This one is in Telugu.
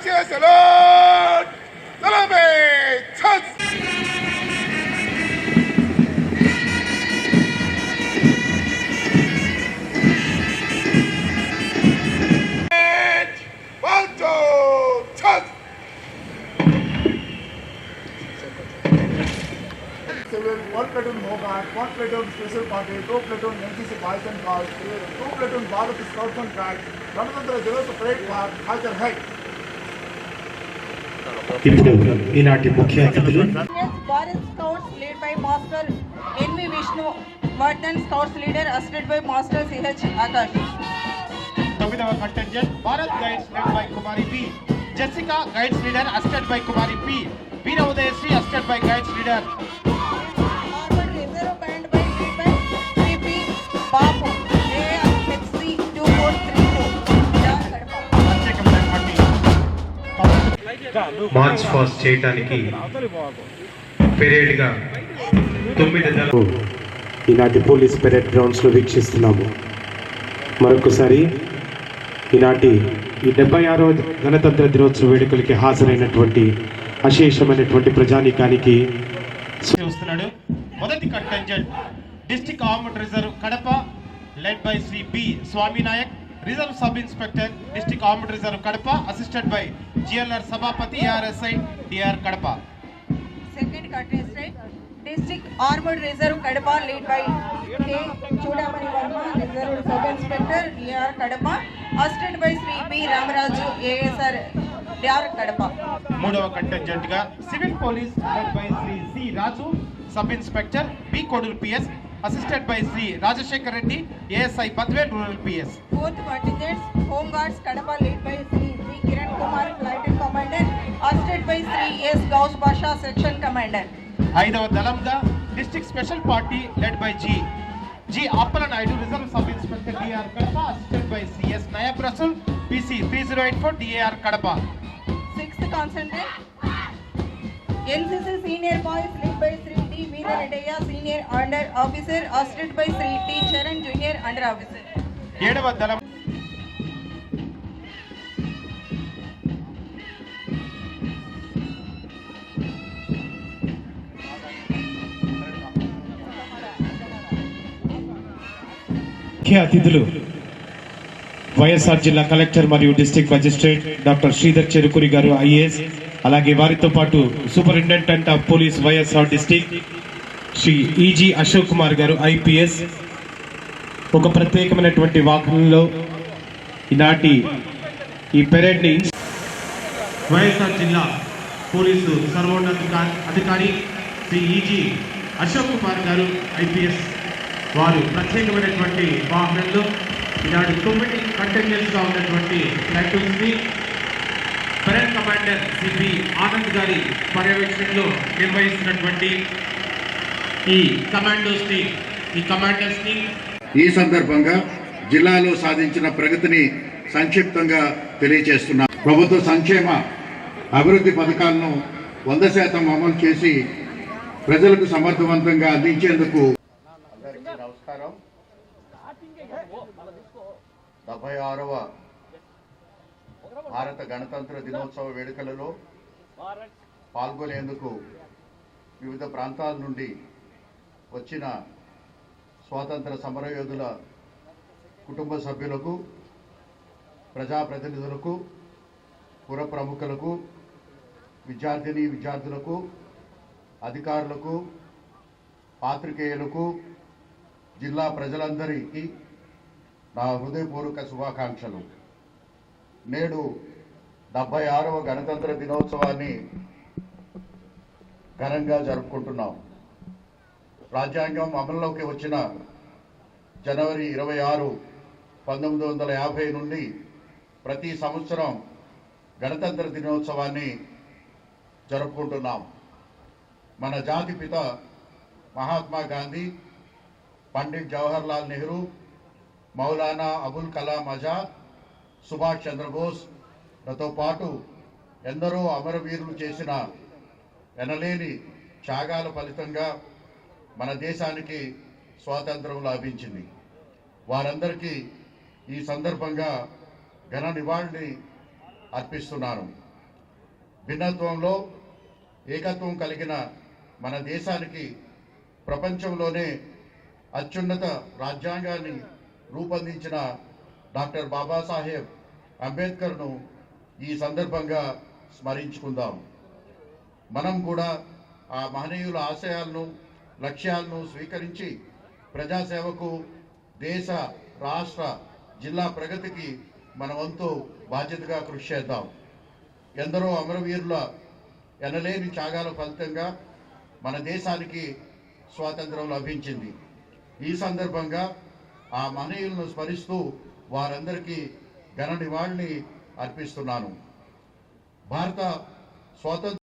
छे चलो चलो बे छत one platoon मोगाट one platoon special party two platoon NCC boys and guard two platoon Bharat scouts and guides Rantantra दिवस परेड का हाजिर है ఇప్పుడు ఈనాటి ముఖ్య అతిథులు Yes, Bharat Scouts led by Master N.V. Vishnu, Vardhan Scouts leader assisted by Master C.H. Akash. తొమ్మిదవ contingent Bharat guides led by Kumari B Jessica guides leader assisted by Kumari P Veera Udayasri assisted by guides leader Armored Reserve Band by lead by P.P. Babu, march past చేయటానికి పెరేడ్గా తొమ్మిది ఈనాటి పోలీస్ పెరేడ్ గ్రౌండ్స్లో వీక్షిస్తున్నాము. మరొకసారి ఈనాటి ఈ డెబ్బై ఆరవ గణతంత్ర దినోత్సవ వేడుకలకి హాజరైనటువంటి అశేషమైనటువంటి ప్రజానీకానికి వస్తున్నాడు. మొదటి contingent district armed reserve Kadapa led by Shri B Swaminayak. Reserve sub inspector district armed reserve Kadapa assistant by GLR Sabhapathi RSI DR Kadapa. Second district armed reserve Kadapa lead by K Chudamani Varma reserve sub inspector DR Kadapa assistant by Shri P Ramaraju ASR DR Kadapa. మూడవ కంటెంజెంట్గా civil police lead by Shri C Raju sub inspector B Kodur PS assisted by Shri Rajasekhar Reddy ASI Badvel rural PS Fourth contingent, Home Guards Kadapa led by Sri V. Kiran Kumar, Flight Commander, assisted by Sri S. Gauss Basha, Section Commander. ఐదవ దళంగా district special party led by G G Appala Naidu reserve sub inspector DR Kadapa assisted by CS Nayab Rasool PC three zero eight four DAR Kadapa Sixth contingent, NCC Senior Boys led by Sri D. Veeraredaya, Senior Under Officer, assisted by Sri T. Charan, Junior Under Officer. ఏడవ దళం ముఖ్య అతిథులు వైఎస్ఆర్ జిల్లా కలెక్టర్ మరియు district magistrate doctor Sridhar Cherukuri గారు ఐఏఎస్ అలాగే వారితో పాటు superintendent of police YSR district Shri EG Ashok Kumar గారు ఐపీఎస్. ఒక ప్రత్యేకమైనటువంటి వాహనంలో ఈనాటి ఈ పెరేడ్ని వైఎస్ఆర్ జిల్లా పోలీసు సర్వోన్నత అధికారి శ్రీ ఈజీ అశోక్ కుమార్ గారు ఐపీఎస్ వారు ప్రత్యేకమైనటువంటి వాహనంలో ఈనాడు తొమ్మిది కంటెన్యూస్గా ఉన్నటువంటి ప్లాటూన్స్ని పరేడ్ కమాండర్ సిపి ఆనంద్ గారి పర్యవేక్షణలో నిర్వహిస్తున్నటువంటి ఈ కమాండోస్ని ఈ కమాండర్స్ని ఈ సందర్భంగా జిల్లాలో సాధించిన ప్రగతిని సంక్షిప్తంగా తెలియజేస్తున్నా ప్రభుత్వ సంక్షేమ అభివృద్ధి పథకాలను వంద శాతం అమలు చేసి ప్రజలకు సమర్థవంతంగా అందించేందుకు నమస్కారం. డెబ్బై ఆరవ భారత గణతంత్ర దినోత్సవ వేడుకలలో పాల్గొనేందుకు వివిధ ప్రాంతాల నుండి వచ్చిన స్వాతంత్ర సమరయోధుల కుటుంబ సభ్యులకు ప్రజాప్రతినిధులకు పుర ప్రముఖులకు విద్యార్థిని విద్యార్థులకు అధికారులకు పాత్రికేయులకు జిల్లా ప్రజలందరికీ నా హృదయపూర్వక శుభాకాంక్షలు. నేడు డెబ్బై ఆరవ గణతంత్ర దినోత్సవాన్ని ఘనంగా జరుపుకుంటున్నాం. రాజ్యాంగం అమల్లోకి వచ్చిన జనవరి ఇరవై ఆరు పంతొమ్మిది వందల యాభై నుండి ప్రతి సంవత్సరం గణతంత్ర దినోత్సవాన్ని జరుపుకుంటున్నాం. మన జాతి పిత మహాత్మా గాంధీ పండిట్ జవహర్లాల్ నెహ్రూ మౌలానా అబుల్ కలాం ఆజాద్ సుభాష్ చంద్రబోస్లతో పాటు ఎందరో అమరవీరులు చేసిన ఎనలేని త్యాగాల ఫలితంగా మన దేశానికి స్వాతంత్రం లభించింది. వారందరికీ ఈ సందర్భంగా ఘన నివాళిని అర్పిస్తున్నాను. భిన్నత్వంలో ఏకత్వం కలిగిన మన దేశానికి ప్రపంచంలోనే అత్యున్నత రాజ్యాంగాన్ని రూపొందించిన డాక్టర్ బాబాసాహెబ్ అంబేద్కర్ను ఈ సందర్భంగా స్మరించుకుందాం. మనం కూడా ఆ మహనీయుల ఆశయాలను లక్ష్యాలను స్వీకరించి ప్రజాసేవకు దేశ రాష్ట్ర జిల్లా ప్రగతికి మన వంతు బాధ్యతగా కృషి చేద్దాం. ఎందరో అమరవీరుల ఎనలేని త్యాగాల ఫలితంగా మన దేశానికి స్వాతంత్రం లభించింది. ఈ సందర్భంగా ఆ మహనీయులను స్మరిస్తూ వారందరికీ ఘన నివాళిని అర్పిస్తున్నాను. భారత స్వాతంత్ర